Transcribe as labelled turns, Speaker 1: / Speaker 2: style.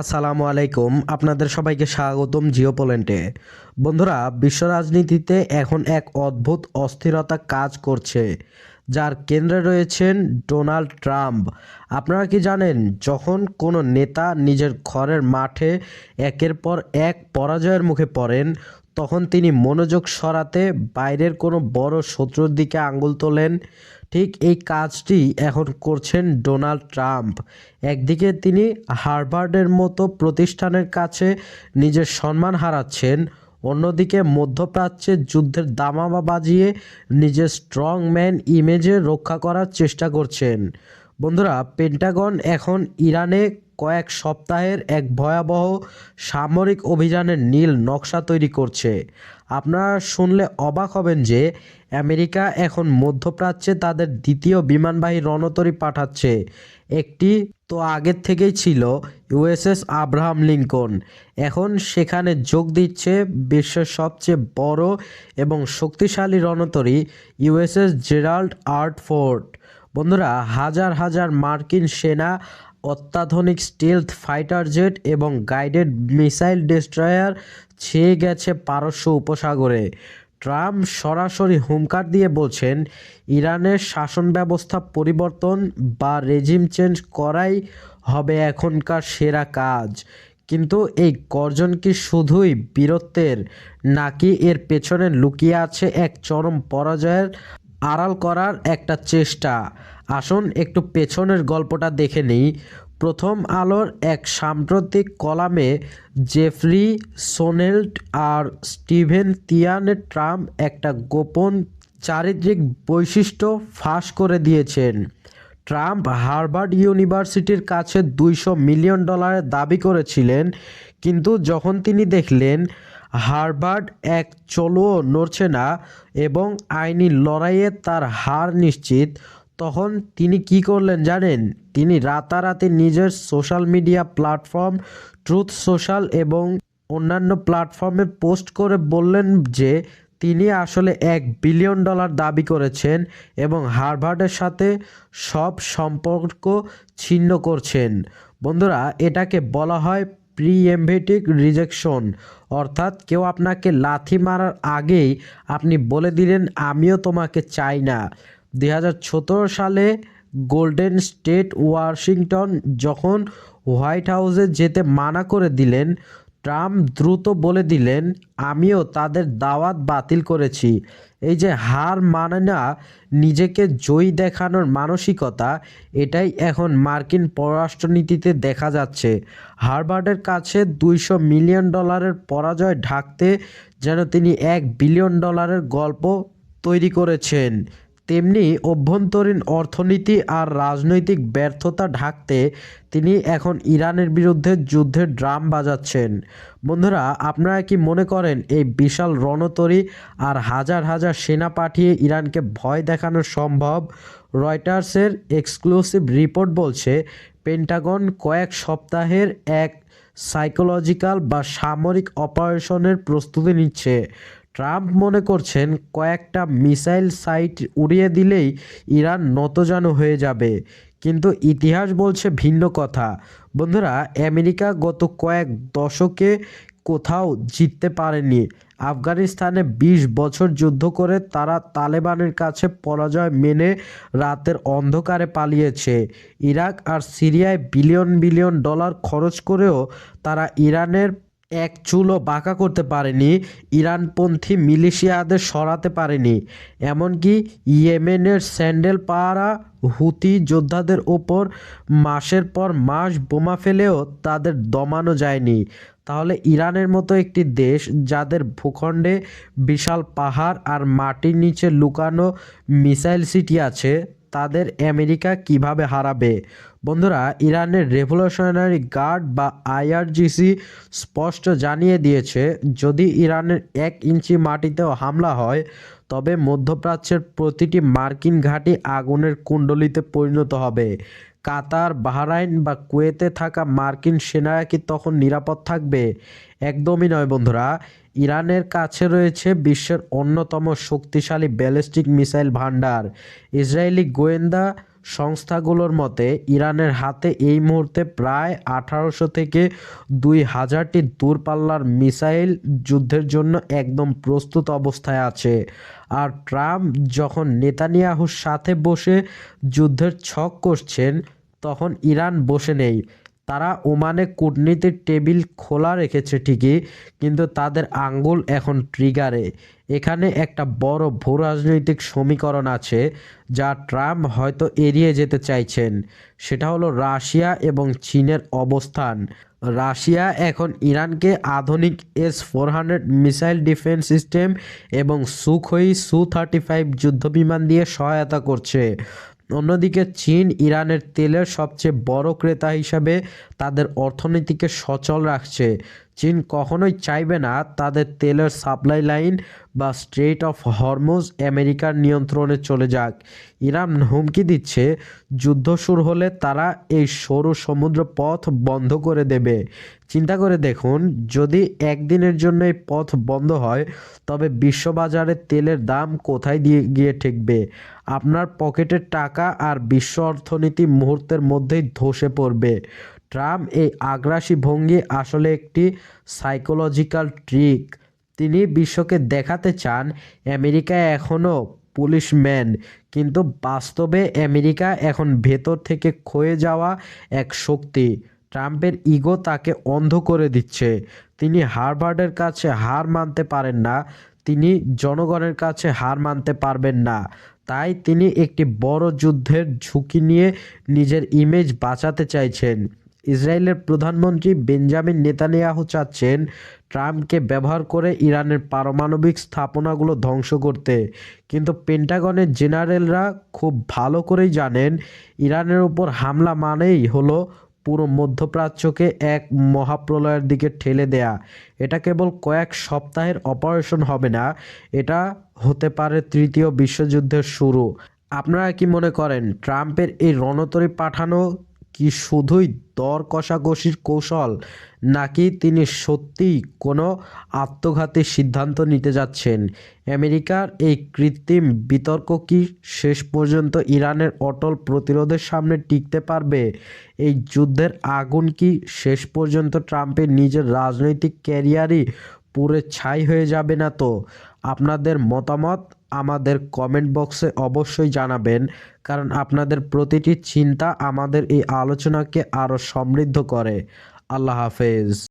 Speaker 1: আসসালামু আলাইকুম, আপনাদের সবাইকে স্বাগতম জিও পোল্যান্ডে। বন্ধুরা, বিশ্ব রাজনীতিতে এখন এক অদ্ভুত অস্থিরতা কাজ করছে, যার কেন্দ্রে রয়েছেন ডোনাল্ড ট্রাম্প। আপনারা কি জানেন, যখন কোনো নেতা নিজের ঘরের মাঠে একের পর এক পরাজয়ের মুখে পড়েন তখন তিনি মনোযোগ সরাতে বাইরের কোনো বড় শত্রুর দিকে আঙ্গুল তোলেন। ঠিক এই কাজটি এখন করছেন ডোনাল্ড ট্রাম্প। একদিকে তিনি হার্ভার্ডের মতো প্রতিষ্ঠানের কাছে নিজের সম্মান হারাচ্ছেন, অন্যদিকে মধ্যপ্রাচ্যের যুদ্ধের দামামা বাজিয়ে নিজের স্ট্রং ম্যান ইমেজে রক্ষা করার চেষ্টা করছেন। বন্ধুরা, পেন্টাগন এখন ইরানে কয়েক সপ্তাহের এক ভয়াবহ সামরিক অভিযানের নীল নকশা তৈরি করছে। আপনারা শুনলে অবাক হবেন যে আমেরিকা এখন মধ্যপ্রাচ্যে তাদের দ্বিতীয় বিমানবাহী রণতরী পাঠাচ্ছে। একটি তো আগের থেকেই ছিল ইউএসএস আব্রাহাম লিঙ্কন। এখন সেখানে যোগ দিচ্ছে বিশ্বের সবচেয়ে বড় এবং শক্তিশালী রণতরী ইউএসএস জেরাল্ড আর্ট ফোর্ট বন্ধুরা, হাজার হাজার মার্কিন সেনা, অত্যাধুনিক স্টিলথ ফাইটার জেট এবং গাইডেড মিসাইল ডেস্ট্রয়ার ছেয়ে গেছে পারস্য উপসাগরে। ট্রাম্প সরাসরি হুমকার দিয়ে বলছেন, ইরানের শাসন ব্যবস্থা পরিবর্তন বা রেজিম চেঞ্জ করাই হবে এখনকার সেরা কাজ। কিন্তু এই গর্জন কি শুধুই বীরত্বের, নাকি এর পেছনে লুকিয়ে আছে এক চরম পরাজয়ের আড়াল করার একটা চেষ্টা। আসুন, একটু পেছনের গল্পটা দেখে নিই। প্রথম আলোর এক সাম্প্রতিক কলামে জেফরি সোনেল্ট আর স্টিভেন তিয়ানের ট্রাম্প একটা গোপন চারিত্রিক বৈশিষ্ট্য ফাঁস করে দিয়েছেন। ট্রাম্প হার্ভার্ড ইউনিভার্সিটির কাছে দুইশো মিলিয়ন ডলারের দাবি করেছিলেন, কিন্তু যখন তিনি দেখলেন হার্ভার্ড এক চলুও নড়ছে না এবং আইনি লড়াইয়ে তার হার নিশ্চিত। তখন তিনি কি করলেন জানেন? তিনি রাতারাতি নিজের social media platform Truth Social এবং অন্যান্য প্ল্যাটফর্মে পোস্ট করে বললেন যে, তিনি আসলে এক বিলিয়ন ডলার দাবি করেছেন এবং হার্ভার্ডের সাথে সব সম্পর্ক ছিন্ন করছেন। বন্ধুরা, এটাকে বলা হয় প্রিএমভেটিক রিজেকশন। অর্থাৎ কেউ আপনাকে লাথি মারার আগেই আপনি বলে দিলেন, আমিও তোমাকে চাই না। দুই হাজার সতেরো সালে গোল্ডেন স্টেট ওয়াশিংটন যখন হোয়াইট হাউসে যেতে মানা করে দিলেন ট্রাম্প দ্রুত বলে দিলেন, আমিও তাদের দাওয়াত বাতিল করেছি। এই যে হার মানে না নিজেকে জয়ী দেখানোর মানসিকতা, এটাই এখন মার্কিন পররাষ্ট্রনীতিতে দেখা যাচ্ছে। হার্ভার্ডের কাছে দুইশো মিলিয়ন ডলারের পরাজয় ঢাকতে যেন তিনি এক বিলিয়ন ডলারের গল্প তৈরি করেছেন। তেমনি অভ্যন্তরীণ অর্থনীতি আর রাজনৈতিক ব্যর্থতা ঢাকতে তিনি এখন ইরানের বিরুদ্ধে যুদ্ধের ড্রাম বাজাচ্ছেন। বন্ধুরা, আপনারা কি মনে করেন এই বিশাল রণতরী আর হাজার হাজার সেনা পাঠিয়ে ইরানকে ভয় দেখানো সম্ভব? রয়টার্সের এক্সক্লুসিভ রিপোর্ট বলছে, পেন্টাগন কয়েক সপ্তাহের এক সাইকোলজিক্যাল বা সামরিক অপারেশনের প্রস্তুতি নিচ্ছে। ট্রাম্প মনে করছেন কয়েকটা মিসাইল সাইট উড়িয়ে দিলেই ইরান নতজানু হয়ে যাবে। কিন্তু ইতিহাস বলছে ভিন্ন কথা। বন্ধুরা, আমেরিকা গত কয়েক দশকে কোথাও জিততে পারেনি। আফগানিস্তানে ২০ বছর যুদ্ধ করে তারা তালেবানের কাছে পরাজয় মেনে রাতের অন্ধকারে পালিয়েছে। ইরাক আর সিরিয়ায় বিলিয়ন বিলিয়ন ডলার খরচ করেও তারা ইরানের এক চুলও বাঁকা করতে পারেনি, ইরানপন্থী মিলিশিয়াদের সরাতে পারেনি। এমনকি ইয়েমেনের স্যান্ডেল পাহারা হুতি যোদ্ধাদের ওপর মাসের পর মাস বোমা ফেলেও তাদের দমানো যায়নি। তাহলে ইরানের মতো একটি দেশ যাদের ভূখণ্ডে বিশাল পাহাড় আর মাটির নিচে লুকানো মিসাইল সিটি আছে তাদের আমেরিকা কীভাবে হারাবে? বন্ধুরা, ইরানের রেভলিউশনারি গার্ড বা আইআরজিসি স্পষ্ট জানিয়ে দিয়েছে, যদি ইরানের এক ইঞ্চি মাটিতেও হামলা হয়, তবে মধ্যপ্রাচ্যের প্রতিটি মার্কিন ঘাঁটি আগুনের কুণ্ডলিতে পরিণত হবে। কাতার, বাহরাইন বা কুয়েতে থাকা মার্কিন সেনারা কি তখন নিরাপদ থাকবে? একদমই নয় বন্ধুরা। ইরানের কাছে রয়েছে বিশ্বের অন্যতম শক্তিশালী ব্যালিস্টিক মিসাইল ভান্ডার ইসরায়েলি গোয়েন্দা সংস্থাগুলোর মতে, ইরানের হাতে এই মুহূর্তে প্রায় আঠারোশো থেকে দুই হাজারটি দূরপাল্লার মিসাইল যুদ্ধের জন্য একদম প্রস্তুত অবস্থায় আছে। আর ট্রাম্প যখন নেতানিয়াহুর সাথে বসে যুদ্ধের ছক করছেন, তখন ইরান বসে নেই। তারা ওমানে কূটনীতির টেবিল খোলা রেখেছে ঠিকই, কিন্তু তাদের আঙ্গুল এখন ট্রিগারে। এখানে একটা বড় ভূ রাজনৈতিক সমীকরণ আছে, যা ট্রাম্প হয়তো এড়িয়ে যেতে চাইছেন। সেটা হলো রাশিয়া এবং চীনের অবস্থান। রাশিয়া এখন ইরানকে আধুনিক S four hundred missile defence system এবং সুখই সু থার্টি ফাইভ যুদ্ধবিমান দিয়ে সহায়তা করছে। অন্যদিকে চীন ইরানের তেলের সবচেয়ে বড় ক্রেতা হিসাবে তাদের অর্থনীতিকে সচল রাখছে। চীন কখনোই চাইবে না তাদের তেলের সাপ্লাই লাইন বা স্ট্রেট অফ হরমোজ আমেরিকার নিয়ন্ত্রণে চলে যাক। ইরান হুমকি দিচ্ছে, যুদ্ধ শুরু হলে তারা এই সরু সমুদ্র পথ বন্ধ করে দেবে। চিন্তা করে দেখুন, যদি একদিনের জন্য এই পথ বন্ধ হয়, তবে বিশ্ববাজারে তেলের দাম কোথায় দিয়ে গিয়ে ঠেকবে? আপনার পকেটের টাকা আর বিশ্ব অর্থনীতি মুহূর্তের মধ্যেই ধসে পড়বে। ট্রাম্প এই আগ্রাসী ভঙ্গি আসলে একটি সাইকোলজিক্যাল ট্রিক তিনি বিশ্বকে দেখাতে চান, আমেরিকা এখনও পুলিশম্যান, কিন্তু বাস্তবে আমেরিকা এখন ভেতর থেকে ক্ষয়ে যাওয়া এক শক্তি। ট্রাম্পের ইগো তাকে অন্ধ করে দিচ্ছে। তিনি হারভার্ডের কাছে হার মানতে পারেন না, তিনি জনগণের কাছে হার মানতে পারবেন না। তাই তিনি একটি বড় যুদ্ধের ঝুঁকি নিয়ে নিজের ইমেজ বাঁচাতে চাইছেন। ইসরায়েলের প্রধানমন্ত্রী বেঞ্জামিন নেতানিয়াহু চাচ্ছেন ট্রাম্পকে ব্যবহার করে ইরানের পারমাণবিক স্থাপনাগুলো ধ্বংস করতে। কিন্তু পেন্টাগনের জেনারেলরা খুব ভালো করেই জানেন, ইরানের উপর হামলা মানেই হলো পুরো মধ্যপ্রাচ্যকে এক মহাপ্রলয়ের দিকে ঠেলে দেয়া। এটা কেবল কয়েক সপ্তাহের অপারেশন হবে না, এটা হতে পারে তৃতীয় বিশ্বযুদ্ধের শুরু। আপনারা কি মনে করেন, ট্রাম্পের এই রণতরী পাঠানো কি শুধুই দর কষাকষির কৌশল, নাকি তিনি সত্যিই কোনো আত্মঘাতী সিদ্ধান্ত নিতে যাচ্ছেন? আমেরিকার এই কৃত্রিম বিতর্ক কি শেষ পর্যন্ত ইরানের অটল প্রতিরোধের সামনে টিকতে পারবে? এই যুদ্ধের আগুন কি শেষ পর্যন্ত ট্রাম্পের নিজের রাজনৈতিক ক্যারিয়ারই পুরে ছাই হয়ে যাবে না তো? আপনাদের মতামত আমাদের কমেন্ট বক্সে অবশ্যই জানাবেন, কারণ আপনাদের প্রতিটি চিন্তা আমাদের এই আলোচনাকে আরও সমৃদ্ধ করে। আল্লাহ হাফেজ।